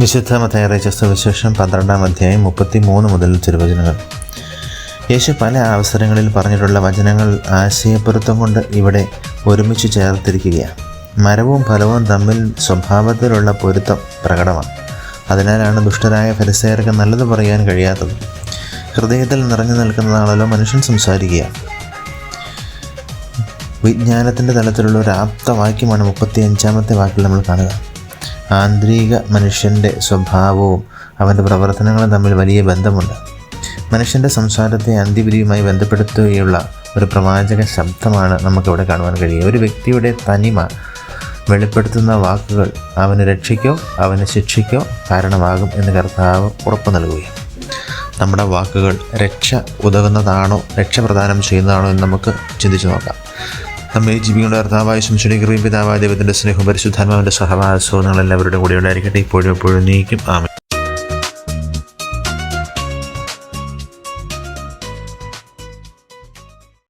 വിശുദ്ധ മതയറിയിച്ച സുവിശേഷം പന്ത്രണ്ടാം അധ്യായം മുപ്പത്തി മൂന്ന് മുതൽ തിരുവചനങ്ങൾ. യേശു പല അവസരങ്ങളിൽ പറഞ്ഞിട്ടുള്ള വചനങ്ങൾ ആശയപ്പൊരുത്തം കൊണ്ട് ഇവിടെ ഒരുമിച്ച് ചേർത്തിരിക്കുകയാണ്. മരവും ഫലവും തമ്മിൽ സ്വഭാവത്തിലുള്ള പൊരുത്തം പ്രകടമാണ്. അതിനാലാണ് ദുഷ്ടരായ ഫലസേർക്ക് നല്ലത് പറയാൻ കഴിയാത്തത്. ഹൃദയത്തിൽ നിറഞ്ഞു നിൽക്കുന്നതാണല്ലോ മനുഷ്യൻ സംസാരിക്കുക. വിജ്ഞാനത്തിന്റെ തലത്തിലുള്ള ഒരു ആപ്തവാക്യമാണ് മുപ്പത്തി അഞ്ചാമത്തെ വാക്കിൽ നമ്മൾ കാണുക. ആന്തരിക മനുഷ്യന്റെ സ്വഭാവവും അവന്റെ പ്രവർത്തനങ്ങളും തമ്മിൽ വലിയ ബന്ധമുണ്ട്. മനുഷ്യന്റെ സംസാരത്തെ അന്ത്യവിധിയുമായി ബന്ധപ്പെടുത്തുകയുള്ള ഒരു പ്രവാചക ശബ്ദമാണ് നമുക്കിവിടെ കാണുവാൻ കഴിയുക. ഒരു വ്യക്തിയുടെ തനിമ വെളിപ്പെടുത്തുന്ന വാക്കുകൾ അവന് രക്ഷയ്ക്കോ അവന് ശിക്ഷയ്ക്കോ കാരണമാകും എന്ന് കർത്താവ് ഉറപ്പ് നൽകുകയാണ്. നമ്മുടെ വാക്കുകൾ രക്ഷ ഉതകുന്നതാണോ രക്ഷ പ്രദാനം ചെയ്യുന്നതാണോ എന്ന് നമുക്ക് ചിന്തിച്ചു നോക്കാം. നമ്മെ ജീവികളുടെ കർത്താവായ ശംശുടി കൃപയും പിതാവായ ദൈവത്തിന്റെ സ്നേഹം പരിശുദ്ധാത്മാവിന്റെ സഹവാസവും നിങ്ങളെല്ലാവരുടെ കൂടെ ഉണ്ടായിരിക്കട്ടെ ഇപ്പോഴും എപ്പോഴും നീക്കും. ആമേ